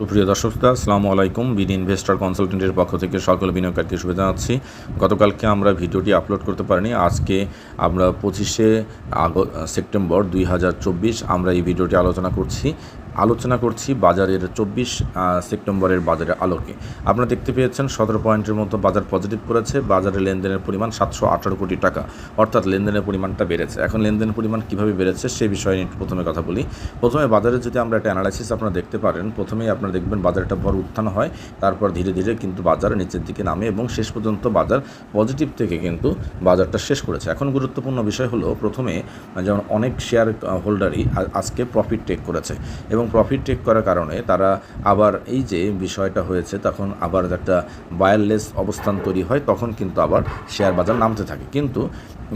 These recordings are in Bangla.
প্রিয় দর্শক আসসালামু আলাইকুম। বিডি ইনভেস্টর কনসালটেন্টের পক্ষ থেকে সকল বিনিয়োগকারীকে শুভেচ্ছা জানাচ্ছি। গতকালকে আমরা ভিডিওটি আপলোড করতে পারিনি। আজকে আমরা পঁচিশে আগস্ট, সেপ্টেম্বর দুই হাজার চব্বিশ আমরা এই ভিডিওটি আলোচনা করছি। আলোচনা করছি বাজারের চব্বিশ সেপ্টেম্বরের বাজারের আলোকে। আপনারা দেখতে পেয়েছেন সতেরো পয়েন্টের মতো বাজার পজিটিভ করেছে। বাজারে লেনদেনের পরিমাণ সাতশো আঠারো কোটি টাকা। অর্থাৎ লেনদেনের পরিমাণটা বেড়েছে। এখন লেনদেনের পরিমাণ কীভাবে বেড়েছে সে বিষয়ে নিয়ে প্রথমে কথা বলি। প্রথমে বাজারে যদি আমরা একটা অ্যানালাইসিস আপনারা দেখতে পারেন, প্রথমেই আপনারা দেখবেন বাজারটা ভর উত্থান হয়, তারপর ধীরে ধীরে কিন্তু বাজার নিচের দিকে নামে এবং শেষ পর্যন্ত বাজার পজিটিভ থেকে কিন্তু বাজারটা শেষ করেছে। এখন গুরুত্বপূর্ণ বিষয় হলো, প্রথমে যেমন অনেক শেয়ার হোল্ডারই আজকে প্রফিট টেক করেছে এবং প্রফিট টেক করার কারণে তারা আবার এই যে বিষয়টা হয়েছে, তখন আবার একটা বায়ারলেস অবস্থান তৈরি হয়, তখন কিন্তু আবার শেয়ার বাজার নামতে থাকে। কিন্তু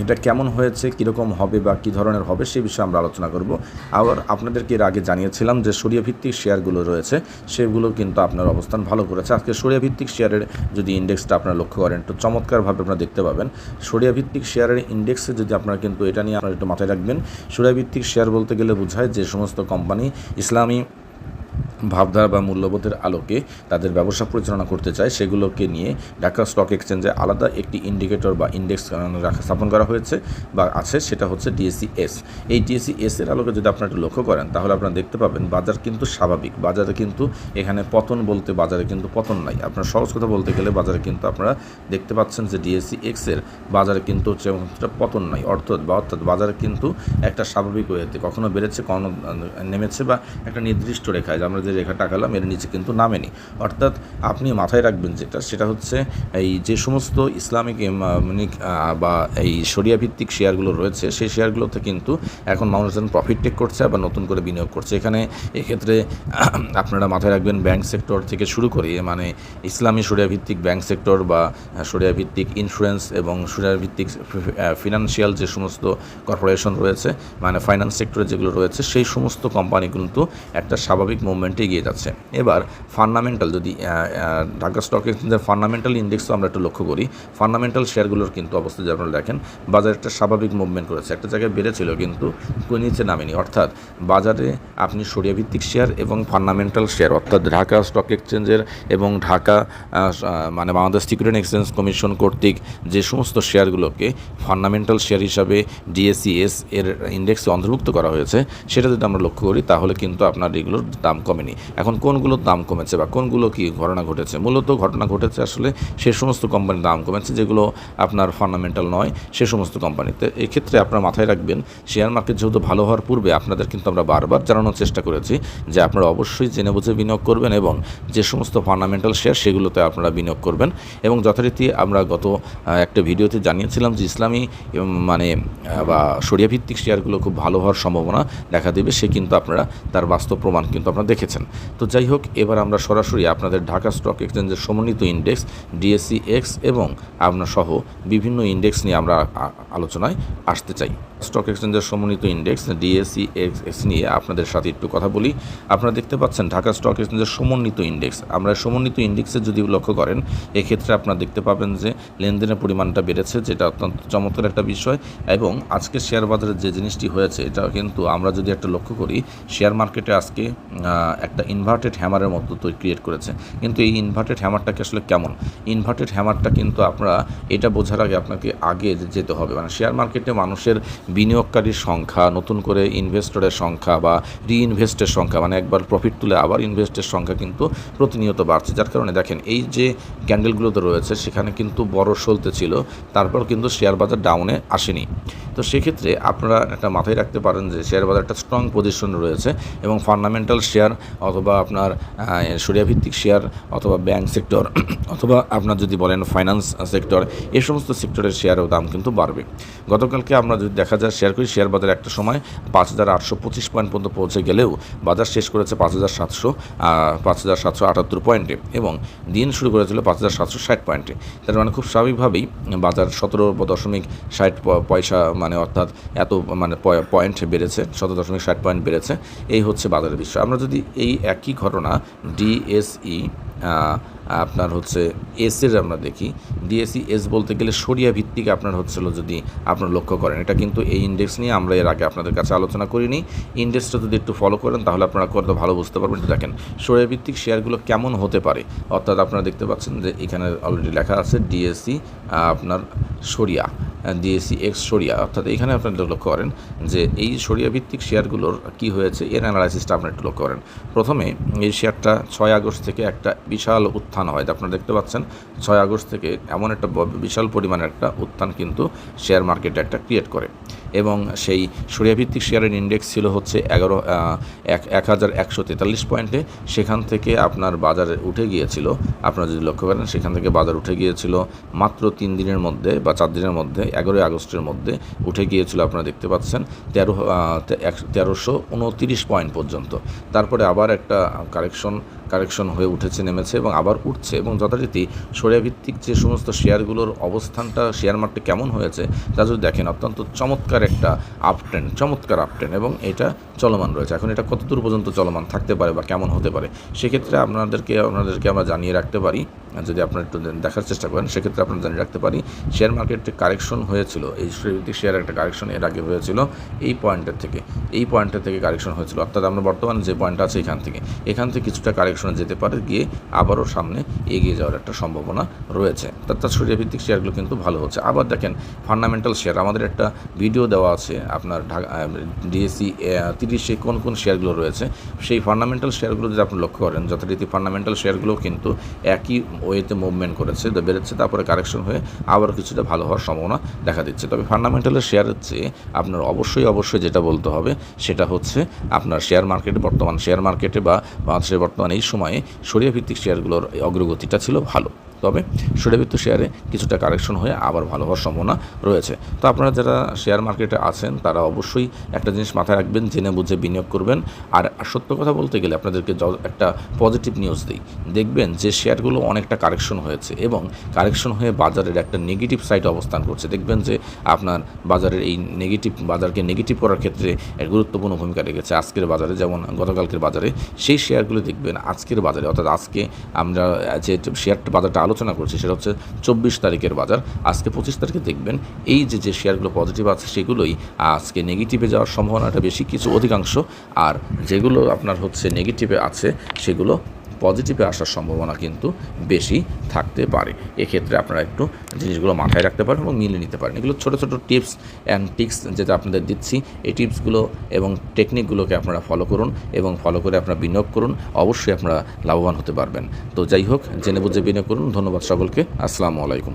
এটা কেমন হয়েছে, কীরকম হবে বা কী ধরনের হবে সে বিষয়ে আমরা আলোচনা করব। আবার আপনাদেরকে এর আগে জানিয়েছিলাম যে সরিয়া ভিত্তিক শেয়ারগুলো রয়েছে, সেগুলো কিন্তু আপনার অবস্থান ভালো করেছে। আজকে সরিয়া ভিত্তিক শেয়ারের যদি ইন্ডেক্সটা আপনারা লক্ষ্য করেন তো চমৎকারভাবে আপনারা দেখতে পাবেন। সরিয়া ভিত্তিক শেয়ারের ইন্ডেক্সে যদি আপনারা কিন্তু এটা নিয়ে আপনারা একটু মাথায় রাখবেন সরিয়া ভিত্তিক শেয়ার বলতে গেলে বোঝায় যে সমস্ত কোম্পানি ইসলামী ভাবধারা বা মূল্যবোধের আলোকে তাদের ব্যবসা পরিচালনা করতে চায়, সেগুলোকে নিয়ে ঢাকা স্টক এক্সচেঞ্জে আলাদা একটি ইন্ডিকেটর বা ইন্ডেক্স রাখা স্থাপন করা হয়েছে বা আছে, সেটা হচ্ছে ডিএসসি এস এই ডিএসসি এস এর আলোকে যদি আপনারা একটু লক্ষ্য করেন, তাহলে আপনারা দেখতে পাবেন বাজার কিন্তু স্বাভাবিক। বাজারে কিন্তু এখানে পতন বলতে বাজারে কিন্তু পতন নাই। আপনার সহজ কথা বলতে গেলে বাজারে কিন্তু আপনারা দেখতে পাচ্ছেন যে ডিএসসি এক্সের বাজারে কিন্তু সেটা পতন নাই। অর্থাৎ বা অর্থাৎ বাজারে কিন্তু একটা স্বাভাবিক ওয়েতে কখনো বেড়েছে, কখনো নেমেছে বা একটা নির্দিষ্ট রেখায়। আমরা যে রেখা টাকালাম এর নিচে কিন্তু নামেনি। অর্থাৎ আপনি মাথায় রাখবেন যেটা, সেটা হচ্ছে এই যে সমস্ত ইসলামিক মানে বা এই শরিয়া ভিত্তিক শেয়ারগুলো রয়েছে, সেই শেয়ারগুলোতে কিন্তু এখন মানুষজন প্রফিট টেক করছে আবার নতুন করে বিনিয়োগ করছে। এখানে এক্ষেত্রে আপনারা মাথায় রাখবেন ব্যাংক সেক্টর থেকে শুরু করে মানে ইসলামী শরিয়া ভিত্তিক ব্যাংক সেক্টর বা শরিয়া ভিত্তিক ইন্স্যুরেন্স এবং শরিয়া ভিত্তিক ফিনান্সিয়াল যে সমস্ত কর্পোরেশন রয়েছে মানে ফাইন্যান্স সেক্টরে যেগুলো রয়েছে, সেই সমস্ত কোম্পানি কিন্তু একটা স্বাভাবিক মুভমেন্টে এগিয়ে যাচ্ছে। এবার ফান্ডামেন্টাল যদি ঢাকা স্টক এক্সচেঞ্জের ফান্ডামেন্টাল ইন্ডেক্সও আমরা একটু লক্ষ্য করি। ফান্ডামেন্টাল শেয়ারগুলোর কিন্তু অবস্থা যদি আপনারা দেখেন বাজার একটা স্বাভাবিক মুভমেন্ট করেছে। একটা জায়গায় বেড়েছিল কিন্তু নিচে নামেনি। অর্থাৎ বাজারে আপনি সরিয়া ভিত্তিক শেয়ার এবং ফান্ডামেন্টাল শেয়ার অর্থাৎ ঢাকা স্টক এক্সচেঞ্জের এবং ঢাকা মানে বাংলাদেশ সিকিউরিটি এক্সচেঞ্জ কমিশন কর্তৃক যে সমস্ত শেয়ারগুলোকে ফান্ডামেন্টাল শেয়ার হিসাবে ডিএসিএস এর ইন্ডেক্সে অন্তর্ভুক্ত করা হয়েছে, সেটা যদি আমরা লক্ষ্য করি, তাহলে কিন্তু আপনার এগুলোর দাম কমেনি। এখন কোনগুলোর দাম কমেছে বা কোনগুলো কি ঘটনা ঘটেছে? মূলত ঘটনা ঘটেছে আসলে সে সমস্ত কোম্পানির দাম কমেছে, যেগুলো আপনার ফান্ডামেন্টাল নয়, সে সমস্ত কোম্পানিতে। এক্ষেত্রে আপনারা মাথায় রাখবেন শেয়ার মার্কেট যেহেতু ভালো হওয়ার পূর্বে আপনাদের কিন্তু আমরা বারবার জানানোর চেষ্টা করেছি যে আপনারা অবশ্যই জেনে বুঝে বিনিয়োগ করবেন এবং যে সমস্ত ফান্ডামেন্টাল শেয়ার সেগুলোতে আপনারা বিনিয়োগ করবেন এবং যথারীতি আমরা গত একটা ভিডিওতে জানিয়েছিলাম যে ইসলামী মানে বা সরিয়া ভিত্তিক শেয়ারগুলো খুব ভালো হওয়ার সম্ভাবনা দেখা দেবে, সে কিন্তু আপনারা, তার বাস্তব প্রমাণ কিন্তু আপনারা দেখেছেন। তো যাই হোক, এবার আমরা সরাসরি আপনাদের ঢাকা স্টক এক্সচেঞ্জের সমন্বিত ইন্ডেক্স ডিএসসি এক্স এবং আপনার সহ বিভিন্ন ইন্ডেক্স নিয়ে আমরা আলোচনায় আসতে চাই। স্টক এক্সচেঞ্জের সমন্বিত ইন্ডেক্স ডিএসসি এক্স নিয়ে আপনাদের সাথে একটু কথা বলি। আপনারা দেখতে পাচ্ছেন ঢাকা স্টক এক্সচেঞ্জের সমন্বিত ইন্ডেক্স। আমরা সমন্বিত ইন্ডেক্সে যদি লক্ষ্য করেন, এক্ষেত্রে আপনারা দেখতে পাবেন যে লেনদেনের পরিমাণটা বেড়েছে, যেটা অত্যন্ত চমৎকার একটা বিষয়। এবং আজকে শেয়ার বাজারে যে জিনিসটি হয়েছে এটা কিন্তু আমরা যদি একটা লক্ষ্য করি, শেয়ার মার্কেটে আজকে একটা ইনভার্টেড হ্যামারের মতো তৈরি ক্রিয়েট করেছে। কিন্তু এই ইনভার্টেড হ্যামারটাকে আসলে কেমন? ইনভার্টেড হ্যামারটা কিন্তু আপনারা, এটা বোঝার আগে আপনাকে আগে যেতে হবে। মানে শেয়ার মার্কেটে মানুষের বিনিয়োগকারীর সংখ্যা, নতুন করে ইনভেস্টরের সংখ্যা বা রিইনভেস্টের সংখ্যা মানে একবার প্রফিট তুলে আবার ইনভেস্টের সংখ্যা কিন্তু প্রতিনিয়ত বাড়ছে। যার কারণে দেখেন, এই যে ক্যান্ডেলগুলোতে রয়েছে, সেখানে কিন্তু বড় সলতে ছিল, তারপর কিন্তু শেয়ার বাজার ডাউনে আসেনি। তো সেক্ষেত্রে আপনারা একটা মাথায় রাখতে পারেন যে শেয়ার বাজারটা স্ট্রং পজিশন রয়েছে এবং ফান্ডামেন্টাল শেয়ার অথবা আপনার সরিয়াভিত্তিক শেয়ার অথবা ব্যাংক সেক্টর অথবা আপনার যদি বলেন ফাইন্যান্স সেক্টর এ সমস্ত সেক্টরের শেয়ারের দাম কিন্তু বাড়বে। গতকালকে আমরা যদি দেখা যায় শেয়ার করি শেয়ার বাজার একটা সময় পাঁচ হাজার আটশো পঁচিশ পয়েন্ট পর্যন্ত পৌঁছে গেলেও বাজার শেষ করেছে পাঁচ হাজার সাতশো পাঁচ হাজার সাতশো আটাত্তর পয়েন্টে এবং দিন শুরু করেছিল পাঁচ হাজার সাতশো ষাট পয়েন্টে তার মানে খুব স্বাভাবিকভাবেই বাজার সতেরো দশমিক ষাট পয়সা মানে অর্থাৎ এত মানে পয়েন্ট বেড়েছে, শত দশমিক ষাট পয়েন্ট বেড়েছে, এই হচ্ছে বাজারের বিষয়। আমরা যদি এই একই ঘটনা ডিএসই আপনার হচ্ছে এসের আমরা দেখি। ডিএসি এস বলতে গেলে সরিয়া ভিত্তিক আপনার হচ্ছিল যদি আপনার লক্ষ্য করেন। এটা কিন্তু এই ইন্ডেক্স নিয়ে আমরা এর আগে আপনাদের কাছে আলোচনা করিনি। ইন্ডেক্সটা যদি একটু ফলো করেন, তাহলে আপনারা কত ভালো বুঝতে পারবেন। এটা দেখেন, সরিয়া ভিত্তিক শেয়ারগুলো কেমন হতে পারে? অর্থাৎ আপনারা দেখতে পাচ্ছেন যে এখানে অলরেডি লেখা আছে ডিএসসি আপনার সরিয়া ডিএসসি এক্স সরিয়া। অর্থাৎ এখানে আপনারা লক্ষ্য করেন যে এই সরিয়া ভিত্তিক শেয়ারগুলোর কি হয়েছে, এর অ্যানালাইসিসটা আপনারা একটু লক্ষ্য করেন। প্রথমে এই শেয়ারটা ছয় আগস্ট থেকে একটা বিশাল উত্থান হয়। আপনারা দেখতে পাচ্ছেন। ছয় আগস্ট থেকে এমন একটা বিশাল পরিমাণের একটা উত্থান কিন্তু শেয়ার মার্কেটে একটা ক্রিয়েট করে। এবং সেই সরিয়াভিত্তিক শেয়ারের ইন্ডেক্স ছিল হচ্ছে এগারো এক এক হাজার একশো তেতাল্লিশ পয়েন্টে। সেখান থেকে আপনার বাজারে উঠে গিয়েছিল, আপনারা যদি লক্ষ্য করেন, সেখান থেকে বাজার উঠে গিয়েছিল মাত্র তিন দিনের মধ্যে বা চার দিনের মধ্যে, এগারোই আগস্টের মধ্যে উঠে গিয়েছিল, আপনারা দেখতে পাচ্ছেন, তেরো তেরোশো উনতিরিশ পয়েন্ট পর্যন্ত। তারপরে আবার একটা কারেকশন কারেকশন হয়ে উঠেছে, নেমেছে এবং আবার উঠছে এবং যথারীতি সরিয়াভিত্তিক যে সমস্ত শেয়ারগুলোর অবস্থানটা, শেয়ার মার্কেটে কেমন হয়েছে, তা যদি দেখেন, অত্যন্ত চমৎকার একটা আপটেন চমৎকার আপটেন এবং এটা চলমান রয়েছে। এখন এটা কতদূর পর্যন্ত চলমান থাকতে পারে বা কেমন হতে পারে, সেক্ষেত্রে আপনাদেরকে আপনাদেরকে আমরা জানিয়ে রাখতে পারি যদি আপনারা একটু দেখার চেষ্টা করেন, সেক্ষেত্রে আপনারা জানিয়ে রাখতে পারি শেয়ার মার্কেটে কারেকশন হয়েছিল। এই সরিয়াভিত্তিক শেয়ার একটা কারেকশন এর আগে হয়েছিল এই পয়েন্টের থেকে। এই পয়েন্টের থেকে কারেকশন হয়েছিল। অর্থাৎ আমরা বর্তমানে যে পয়েন্ট আছে এখান থেকে। এখান থেকে কিছুটা কারেকশনে যেতে পারে, গিয়ে আবারও সামনে এগিয়ে যাওয়ার একটা সম্ভাবনা রয়েছে। অর্থাৎ সরিয়াভিত্তিক শেয়ারগুলো কিন্তু ভালো হচ্ছে। আবার দেখেন ফান্ডামেন্টাল শেয়ার আমাদের একটা ভিডিও দেওয়া আছে, আপনার ঢাকা ডিএসসি তিরিশে কোন কোন শেয়ারগুলো রয়েছে। সেই ফান্ডামেন্টাল শেয়ারগুলো যদি আপনি লক্ষ্য করেন, যথারীতি ফান্ডামেন্টাল শেয়ারগুলো কিন্তু একই ওয়েতে মুভমেন্ট করেছে, তো বেড়েছে, তারপরে কারেকশন হয়ে আবার কিছুটা ভালো হওয়ার সম্ভাবনা দেখা দিচ্ছে। তবে ফান্ডামেন্টালের শেয়ারের চেয়ে আপনার অবশ্যই অবশ্যই যেটা বলতে হবে, সেটা হচ্ছে আপনার শেয়ার মার্কেটে বর্তমান শেয়ার মার্কেটে বা বাংলাদেশের বর্তমান এই সময়ে সরিয়া ভিত্তিক শেয়ারগুলোর অগ্রগতিটা ছিল ভালো। তবে সরিয়াভিত্তিক শেয়ারে কিছুটা কারেকশন হয়ে আবার ভালো হওয়ার সম্ভাবনা রয়েছে। তো আপনারা যারা শেয়ার মার্কেটে আছেন, তারা অবশ্যই একটা জিনিস মাথায় রাখবেন, জেনে বুঝে বিনিয়োগ করবেন। আর সত্য কথা বলতে গেলে আপনাদেরকে একটা পজিটিভ নিউজ দিই। দেখবেন যে শেয়ারগুলো অনেকটা কারেকশন হয়েছে এবং কারেকশন হয়ে বাজারের একটা নেগেটিভ সাইড অবস্থান করছে। দেখবেন যে আপনার বাজারের এই নেগেটিভ বাজারকে নেগেটিভ করার ক্ষেত্রে এক গুরুত্বপূর্ণ ভূমিকা রেখেছে আজকের বাজারে। যেমন গতকালকের বাজারে সেই শেয়ারগুলো দেখবেন আজকের বাজারে, অর্থাৎ আজকে আমরা যে শেয়ারটা বাজারটা আলোচনা করছি সেটা হচ্ছে চব্বিশ তারিখের বাজার। আজকে পঁচিশ তারিখে দেখবেন এই যে যে শেয়ারগুলো পজিটিভ আছে সেগুলোই আজকে নেগেটিভে যাওয়ার সম্ভাবনাটা বেশি, কিছু অধিকাংশ। আর যেগুলো আপনার হচ্ছে নেগেটিভে আছে সেগুলো পজিটিভে আসার সম্ভাবনা কিন্তু বেশি থাকতে পারে। এক্ষেত্রে আপনারা একটু জিনিসগুলো মাথায় রাখতে পারেন এবং মিলে নিতে পারেন। এগুলো ছোটো ছোটো টিপস অ্যান্ড টিক্স যেটা আপনাদের দিচ্ছি, এই টিপসগুলো এবং টেকনিকগুলোকে আপনারা ফলো করুন এবং ফলো করে আপনারা বিনিয়োগ করুন। অবশ্যই আপনারা লাভবান হতে পারবেন। তো যাই হোক, জেনে বুঝে বিনিয়োগ করুন। ধন্যবাদ সকলকে। আসসালামু আলাইকুম।